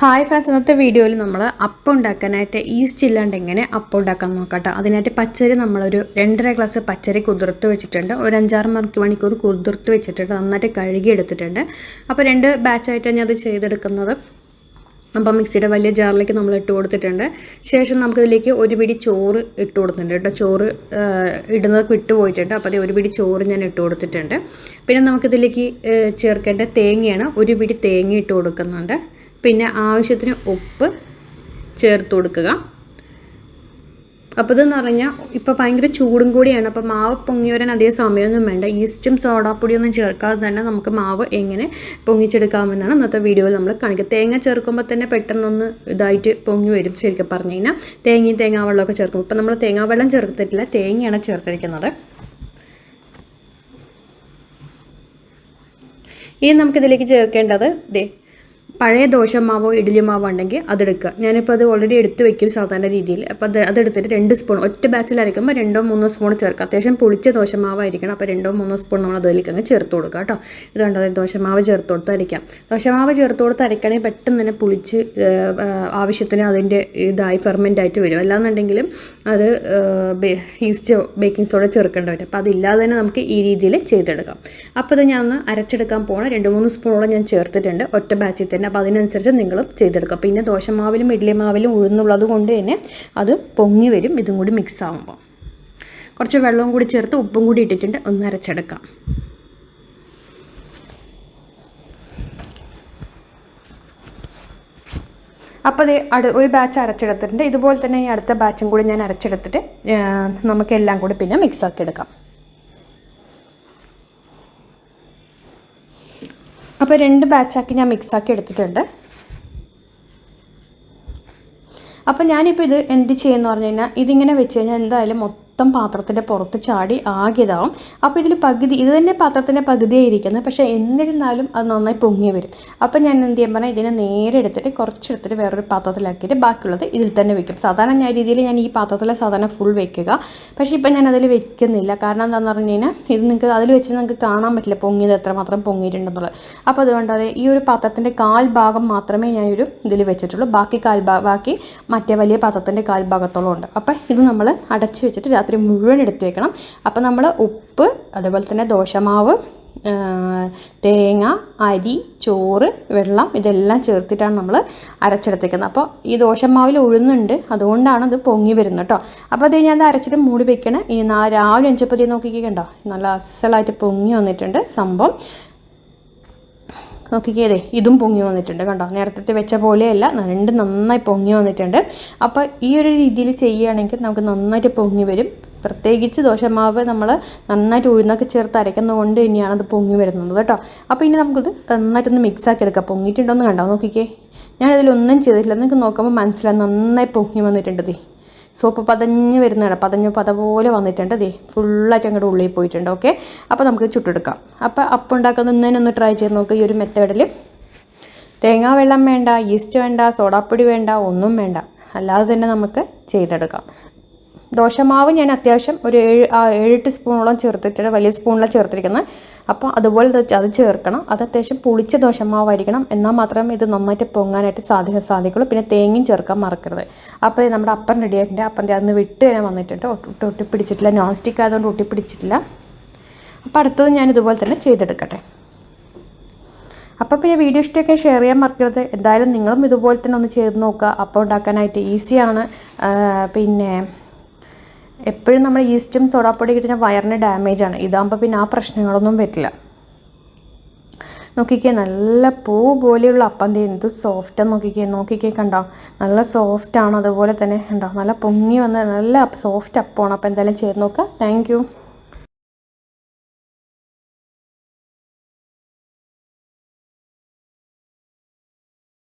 Hi friends ഇന്നത്തെ വീഡിയോയിൽ നമ്മൾ അപ്പം ഉണ്ടാക്കാനായിട്ട് ഈസ്റ്റ് ഇല്ലാണ്ട് എങ്ങനെ അപ്പം ഉണ്ടാക്കാൻ നോക്കട്ടെ. അതിനായിട്ട് പച്ചരി നമ്മളൊരു രണ്ടര ഗ്ലാസ് പച്ചരി കുതിർത്ത് വെച്ചിട്ടുണ്ട്. ഒരു അഞ്ചാറ് മണിക്ക് മണിക്കൂർ കുതിർത്ത് വെച്ചിട്ടുണ്ട്. നന്നായിട്ട് കഴുകി എടുത്തിട്ടുണ്ട് അപ്പോൾ രണ്ട് ബാച്ചായിട്ട് ഞാൻ അത് ചെയ്തെടുക്കുന്നത്. അപ്പം മിക്സിയുടെ വലിയ ജാറിലേക്ക് നമ്മൾ ഇട്ട് കൊടുത്തിട്ടുണ്ട്. ശേഷം നമുക്കിതിലേക്ക് ഒരു പിടി ചോറ് ഇട്ട് കൊടുത്തിട്ടുണ്ട് കേട്ടോ. ചോറ് ഇടുന്നത് വിട്ടുപോയിട്ടുണ്ട് അപ്പോൾ ഒരു പിടി ചോറ് ഞാൻ ഇട്ട് കൊടുത്തിട്ടുണ്ട്. പിന്നെ നമുക്കിതിലേക്ക് ചേർക്കേണ്ട തേങ്ങയാണ് ഒരു പിടി തേങ്ങ ഇട്ട് കൊടുക്കുന്നുണ്ട്. പിന്നെ ആവശ്യത്തിന് ഉപ്പ് ചേർത്ത് കൊടുക്കുക. അപ്പോൾ ഇതെന്ന് പറഞ്ഞാൽ ഇപ്പോൾ ഭയങ്കര ചൂടും കൂടിയാണ്. അപ്പോൾ മാവ് പൊങ്ങി വരാൻ അധികം സമയമൊന്നും വേണ്ട. ഈസ്റ്റും സോഡാപ്പൊടിയൊന്നും ചേർക്കാതെ തന്നെ നമുക്ക് മാവ് എങ്ങനെ പൊങ്ങിച്ചെടുക്കാമെന്നാണ് ഇന്നത്തെ വീഡിയോയിൽ നമ്മൾ കാണിക്കുക തേങ്ങ ചേർക്കുമ്പോൾ തന്നെ പെട്ടെന്നൊന്ന് ഇതായിട്ട് പൊങ്ങി വരും ശരിക്കും പറഞ്ഞു കഴിഞ്ഞാൽ തേങ്ങയും തേങ്ങാ വെള്ളമൊക്കെ ചേർക്കും. ഇപ്പോൾ നമ്മൾ തേങ്ങാവെള്ളം ചേർത്തിട്ടില്ല. തേങ്ങയാണ് ചേർത്തിരിക്കുന്നത്. ഇനി നമുക്കിതിലേക്ക് ചേർക്കേണ്ടത് ദേ പഴയ ദോശമാവോ ഇഡ്ഡലി മാവോ ഉണ്ടെങ്കിൽ അതെടുക്കുക. ഞാനിപ്പോൾ അത് ഓൾറെഡി എടുത്ത് വെക്കും സാധാരണ രീതിയിൽ. അപ്പോൾ അത് അതെടുത്തിട്ട് രണ്ട് സ്പൂൺ ഒറ്റ ബാച്ചിൽ അരയ്ക്കുമ്പോൾ രണ്ടോ മൂന്നോ സ്പൂൺ ചേർക്കുക. അത്യാവശ്യം പൊളിച്ച ദോശമാവായിരിക്കണം. അപ്പോൾ രണ്ടോ മൂന്നോ സ്പൂൺ നമ്മൾ അതിലേക്ക് അങ്ങ് ചേർത്ത് കൊടുക്കുക കേട്ടോ. ഇതുകൊണ്ട് ദോശമാവ് ചേർത്ത് കൊടുത്ത് അരയ്ക്കാം. ദോശമാവ് ചേർത്ത് കൊടുത്ത് അരയ്ക്കണമെങ്കിൽ പെട്ടെന്ന് തന്നെ പുളിച്ച് ആവശ്യത്തിന് അതിന്റെ ഇതായി ഫെർമെന്റ് ആയിട്ട് വരും. അല്ലാന്നുണ്ടെങ്കിലും അത് ഈസ്റ്റ് ബേക്കിംഗ് സോഡ ചേർക്കേണ്ടി വരും. അപ്പോൾ അതില്ലാതെ തന്നെ നമുക്ക് ഈ രീതിയിൽ ചെയ്തെടുക്കാം. അപ്പോൾ ഇത് ഞാൻ ഒന്ന് അരച്ചെടുക്കാൻ പോകണം രണ്ട് മൂന്ന് സ്പൂണോളം ഞാൻ ചേർത്തിട്ടുണ്ട്. ഒറ്റ ബാച്ചിൽ തന്നെ. അപ്പോൾ അതിനനുസരിച്ച് നിങ്ങൾ ചെയ്തെടുക്കുക. പിന്നെ ദോശമാവിലും ഇഡ്ഡലി മാവിലും ഉഴുന്നുള്ളത് കൊണ്ട് തന്നെ അത് പൊങ്ങി വരും. ഇതും കൂടി മിക്സ് ആകുമ്പോൾ കുറച്ച് വെള്ളവും കൂടി ചേർത്ത് ഉപ്പും കൂടി ഇട്ടിട്ടുണ്ട്. ഒന്ന് അരച്ചെടുക്കാം. അപ്പോൾ അത് അടു ഒരു ബാച്ച് അരച്ചെടുത്തിട്ടുണ്ട്. ഇതുപോലെ തന്നെ ഈ അടുത്ത ബാച്ചും കൂടി ഞാൻ അരച്ചെടുത്തിട്ട് നമുക്കെല്ലാം കൂടി പിന്നെ മിക്സ് ആക്കി എടുക്കാം. അപ്പോൾ രണ്ട് ബാച്ചാക്കി ഞാൻ മിക്സാക്കി എടുത്തിട്ടുണ്ട്. അപ്പോൾ ഞാനിപ്പോൾ ഇത് എന്ത് ചെയ്യുമെന്ന് പറഞ്ഞു കഴിഞ്ഞാൽ ഇതിങ്ങനെ വെച്ച് കഴിഞ്ഞാൽ എന്തായാലും മൊത്തം പാത്രത്തിന്റെ പുറത്ത് ചാടി ആകെ ഇതാവും അപ്പോൾ ഇതിൽ പകുതി ഇത് തന്നെ പാത്രത്തിന്റെ പകുതിയായി ഇരിക്കുന്നത് പക്ഷേ എന്നിരുന്നാലും അത് നന്നായി പൊങ്ങി വരും. അപ്പോൾ ഞാൻ എന്ത് ചെയ്യാൻ പറഞ്ഞാൽ ഇതിനെ നേരെ എടുത്തിട്ട് കുറച്ചെടുത്തിട്ട് വേറൊരു പാത്രത്തിലാക്കിയിട്ട് ബാക്കിയുള്ളത് ഇതിൽ തന്നെ വെക്കും. സാധാരണ ഞാൻ രീതിയിൽ ഞാൻ ഈ പാത്രത്തിലെ സാധാരണ ഫുൾ വെക്കുക. പക്ഷേ ഇപ്പം ഞാൻ അതിൽ വെക്കുന്നില്ല. കാരണം എന്താണെന്ന് പറഞ്ഞു കഴിഞ്ഞാൽ ഇത് നിങ്ങൾക്ക് അതിൽ വെച്ച് നിങ്ങൾക്ക് കാണാൻ പറ്റില്ല പൊങ്ങിയത് എത്രമാത്രം പൊങ്ങിയിട്ടുണ്ടെന്നുള്ളത്. അപ്പോൾ അതുകൊണ്ട് അത് ഈ ഒരു പാത്രത്തിന്റെ കാൽ ഭാഗം മാത്രമേ ഞാനൊരു ഇതിൽ വെച്ചിട്ടുള്ളൂ. ബാക്കി കാൽ ബാക്കി മറ്റേ വലിയ പാത്രത്തിന്റെ കാൽ ഭാഗത്തോളം ഉണ്ട്. അപ്പോൾ ഇത് നമ്മൾ അടച്ചു വെച്ചിട്ട് രാത്രി മുഴുവൻ എടുത്തു വെക്കണം. അപ്പോൾ നമ്മൾ ഉപ്പ് അതുപോലെ തന്നെ ദോശമാവ് തേങ്ങ അരി ചോറ് വെള്ളം ഇതെല്ലാം ചേർത്തിട്ടാണ് നമ്മൾ അരച്ചെടുത്തേക്കുന്നത്. അപ്പോൾ ഈ ദോശമാവിൽ ഉഴുന്നുണ്ട്. അതുകൊണ്ടാണ് അത് പൊങ്ങി വരുന്നത് കേട്ടോ. അപ്പോൾ അത് ഞാൻ അത് അരച്ചിട്ട് മൂടി വെക്കണം. ഇനി നാ രാവിലെ അഞ്ചപ്പതി നോക്കിക്കേ കണ്ടോ? നല്ല അസലായിട്ട് പൊങ്ങി വന്നിട്ടുണ്ട് സംഭവം. നോക്കിക്കേതേ ഇതും പൊങ്ങി വന്നിട്ടുണ്ട് കണ്ടോ? നേരത്തെ വെച്ച പോലെയല്ല രണ്ട് നന്നായി പൊങ്ങി വന്നിട്ടുണ്ട്. അപ്പോൾ ഈ ഒരു രീതിയിൽ ചെയ്യുകയാണെങ്കിൽ നമുക്ക് നന്നായിട്ട് പൊങ്ങി വരും. പ്രത്യേകിച്ച് ദോശമാവ് നമ്മൾ നന്നായിട്ട് ഉഴുന്നൊക്കെ ചേർത്ത് അരയ്ക്കുന്നത് കൊണ്ട് തന്നെയാണ് അത് പൊങ്ങി വരുന്നത് കേട്ടോ. അപ്പോൾ ഇനി നമുക്കത് നന്നായിട്ടൊന്ന് മിക്സ് ആക്കി എടുക്കാം. പൊങ്ങിയിട്ടുണ്ടോയെന്ന് കണ്ടോ? നോക്കിക്കേ. ഞാനിതിലൊന്നും ചെയ്തിട്ടില്ല. നിങ്ങൾക്ക് നോക്കുമ്പോൾ മനസ്സിലായി നന്നായി പൊങ്ങി വന്നിട്ടുണ്ട് സോപ്പ് പതഞ്ഞ് വരുന്നതാണ്. പതഞ്ഞ് പത പോലെ വന്നിട്ടുണ്ട്. ദേ ഫുള്ളായിട്ട് അങ്ങോട്ട് ഉള്ളിൽ പോയിട്ടുണ്ട്. ഓക്കെ അപ്പോൾ നമുക്ക് ചുട്ടെടുക്കാം. അപ്പോൾ അപ്പം ഉണ്ടാക്കുന്നതിനൊന്ന് ട്രൈ ചെയ്ത് നോക്കുക ഈ ഒരു മെത്തേഡിൽ തേങ്ങാ വെള്ളം വേണ്ട ഈസ്റ്റ് വേണ്ട സോഡാപ്പൊടി വേണ്ട ഒന്നും വേണ്ട. അല്ലാതെ തന്നെ നമുക്ക് ചെയ്തെടുക്കാം. ദോശമാവ് ഞാൻ അത്യാവശ്യം ഒരു ഏഴ് ഏഴെട്ട് സ്പൂണോളം ചേർത്തിട്ട് വലിയ സ്പൂണിലാണ് ചേർത്തിരിക്കുന്നത് അപ്പോൾ അതുപോലെ അത് ചേർക്കണം. അത് അത്യാവശ്യം പുളിച്ച ദോശമാവായിരിക്കണം. എന്നാൽ മാത്രമേ ഇത് നന്നായിട്ട് പൊങ്ങാനായിട്ട് സാധിക്ക സാധിക്കുള്ളൂ. പിന്നെ തേങ്ങയും ചേർക്കാൻ മറക്കരുത്. അപ്പോൾ നമ്മുടെ അപ്പം റെഡി ആയിട്ടുണ്ട്. അപ്പന്റെ അന്ന് വിട്ട് തന്നെ വന്നിട്ടുണ്ട്. ഒട്ടി ഒട്ടിപ്പിടിച്ചിട്ടില്ല നോൺ സ്റ്റിക്ക് ആയതുകൊണ്ട് ഒട്ടിപ്പിടിച്ചിട്ടില്ല അപ്പോൾ അടുത്തത് ഞാൻ ഇതുപോലെ തന്നെ ചെയ്തെടുക്കട്ടെ. അപ്പോൾ പിന്നെ വീഡിയോ ഇഷ്ടമൊക്കെ ഷെയർ ചെയ്യാൻ മറക്കരുത്. എന്തായാലും നിങ്ങളും ഇതുപോലെ തന്നെ ഒന്ന് ചെയ്ത് നോക്കുക. അപ്പം ഉണ്ടാക്കാനായിട്ട് ഈസിയാണ് പിന്നെ എപ്പോഴും നമ്മൾ ഈസ്റ്റും സോഡാപ്പൊടി കിട്ടുന്ന വയറിന് ഡാമേജ് ആണ് ഇതാകുമ്പോൾ പിന്നെ ആ പ്രശ്നങ്ങളൊന്നും വരില്ല. നോക്കിക്കേ നല്ല പൂ പോലെയുള്ള അപ്പം എന്ത് സോഫ്റ്റ് നോക്കിക്കേ നോക്കിക്കേ കണ്ടോ? നല്ല സോഫ്റ്റാണ് അതുപോലെ തന്നെ ഉണ്ടോ നല്ല പൊങ്ങി വന്ന നല്ല സോഫ്റ്റ് അപ്പമാണ്. അപ്പം എന്തായാലും ചെയ്ത് നോക്കുക. താങ്ക്